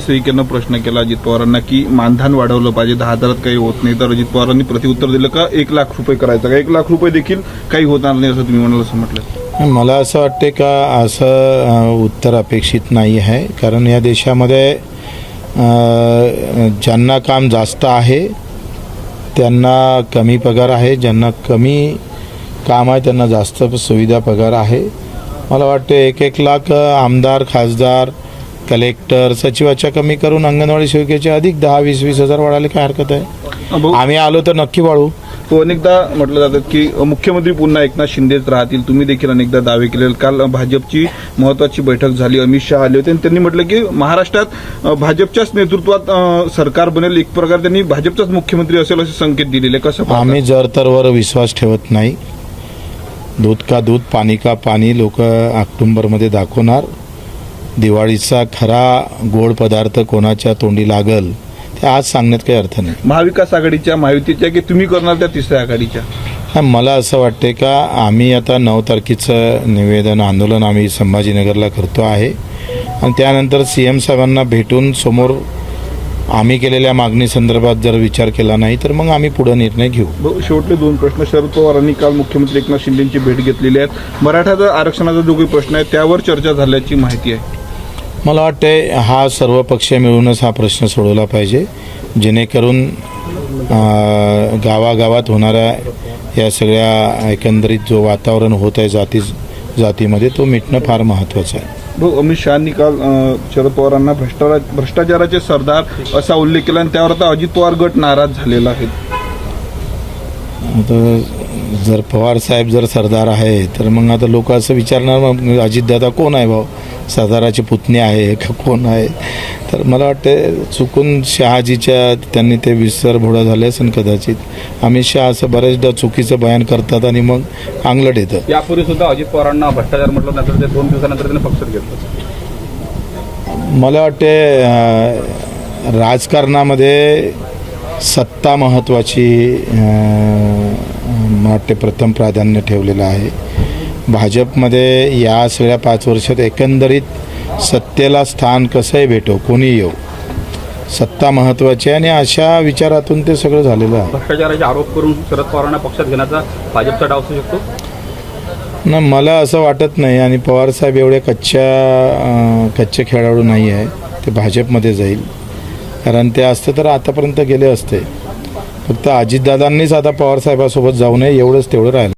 स्वीकेनं प्रश्न केला अजित पवारांना की मानधन वाढवलं पाहिजे दहा हजारात काही होत नाही. तर अजित पवारांनी प्रतिउत्तर दिलं का एक लाख रुपये करायचं का? एक लाख रुपये देखील काही होणार नाही असं तुम्ही म्हणाल असं म्हटलं मला असं वाटते का असं उत्तर अपेक्षित नाही आहे. कारण या देशामध्ये ज्यांना काम जास्त आहे त्यांना कमी पगार आहे. ज्यांना कमी काम आहे त्यांना जास्त सुविधा पगार आहे. मला वाटते एक एक लाख आमदार खासदार कलेक्टर सचिवाच्या कमी करून अंगणवाडी सेविकेचे अधिक दहा वीस वीस हजार वाढायला काय हरकत आहे? आम्ही आलो तर नक्की वाढू तो अनेकदा म्हटलं जातात की मुख्यमंत्री पुन्हा एकनाथ शिंदेच राहतील. तुम्ही देखील अनेकदा दावे केले. काल भाजपची महत्वाची बैठक झाली. अमित शहा आले होते आणि त्यांनी म्हटलं की महाराष्ट्रात भाजपच्याच नेतृत्वात सरकार बनेल. एक प्रकार त्यांनी भाजपचाच मुख्यमंत्री असेल असे संकेत दिलेले. कसं? आम्ही जर तरवर विश्वास ठेवत नाही. दूध का दूध पाणी का पाणी लोक ऑक्टोंबरमध्ये दाखवणार. दिवाळीचा खरा गोड पदार्थ कोणाच्या तोंडी लागल ते आज सांगण्यात काही अर्थ नाही. महाविकास आघाडीच्या महायुतीच्या की तुम्ही करणार त्या तिसऱ्या आघाडीच्या? हा, मला असं वाटते का आम्ही आता नऊ तारखेचं निवेदन आंदोलन आम्ही संभाजीनगरला करतो आहे. आणि त्यानंतर सी एम साहेबांना भेटून समोर आम्ही केलेल्या मागणी संदर्भात जर विचार केला नाही तर मग आम्ही पुढे निर्णय घेऊ. शेवटले दोन प्रश्न. शरद पवारांनी काल मुख्यमंत्री एकनाथ शिंदेची भेट घेतलेली आहे मराठा आरक्षणाचा जो काही प्रश्न आहे त्यावर चर्चा झाल्याची माहिती आहे. मला वाटतंय हा सर्व पक्ष मिळूनच हा प्रश्न सोडवला पाहिजे जेणेकरून गावागावात होणाऱ्या या सगळ्या एकंदरीत जो वातावरण होत आहे जाती जातीमध्ये तो मिटणं फार महत्त्वाचं आहे. भाऊ अमित शहानी काल शरद पवारांना भ्रष्टाचार भ्रष्टाचाराचे सरदार असा उल्लेख केला आणि त्यावर आता अजित पवार गट नाराज झालेला आहे. आता जर पवार साहेब जर सरदार आहे तर मग आता लोक असं विचारणार मग अजितदादा कोण आहे भाऊ? सरदाराचे पुतणे आहे का कोण आहे? तर मला वाटते चुकून शहाजीच्या त्यांनी ते विसर भोळा झाले असेल कदाचित. अमित शहा असं बरेचदा चुकीचं बयान करतात आणि मग अंगलट येतं. यापूर्वी सुद्धा अजित पवारांना भ्रष्टाचार म्हटलं नंतर ते दोन दिवसानंतर त्याने पक्षात घेतलं. मला वाटते राजकारणामध्ये सत्ता महत्त्वाची मला वाटते प्रथम प्राधान्य ठेवलेलं आहे. भाजपमध्ये या सगळ्या पाच वर्षात एकंदरीत सत्तेला स्थान कसंही भेटो कोणी येऊ सत्ता महत्त्वाची आहे आणि अशा विचारातून ते सगळं झालेलं आहे. भ्रष्टाचाराचे आरोप करून शरद पवारांना पक्षात घेण्याचा भाजपचा डाव असू शकतो? ना मला असं वाटत नाही आणि पवारसाहेब एवढे कच्च्या कच्चे खेळाडू नाही आहे. ते भाजपमध्ये जाईल. कारण ते असते तर आतापर्यंत गेले असते. फक्त अजितदादांनीच आता पवारसाहेबासोबत जाऊ नये एवढंच तेवढं राहिलं.